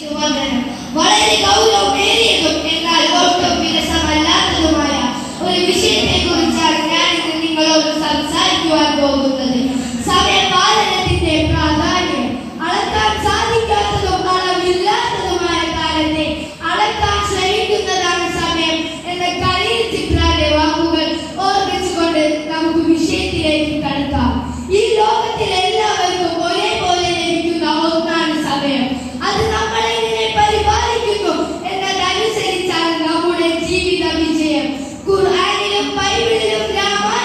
തിരുവന്ദനം വളരെ ഗൗരവമേറിയതും എന്നാൽ ഒട്ടും ഒരു വിഷയത്തെ കുറിച്ചാണ് ഞാൻ നിങ്ങളോട് സംസാരിക്കുവാൻ പോകുന്നത്. குர்ஆனிலும் பைபிளிலும் ராமாயணம்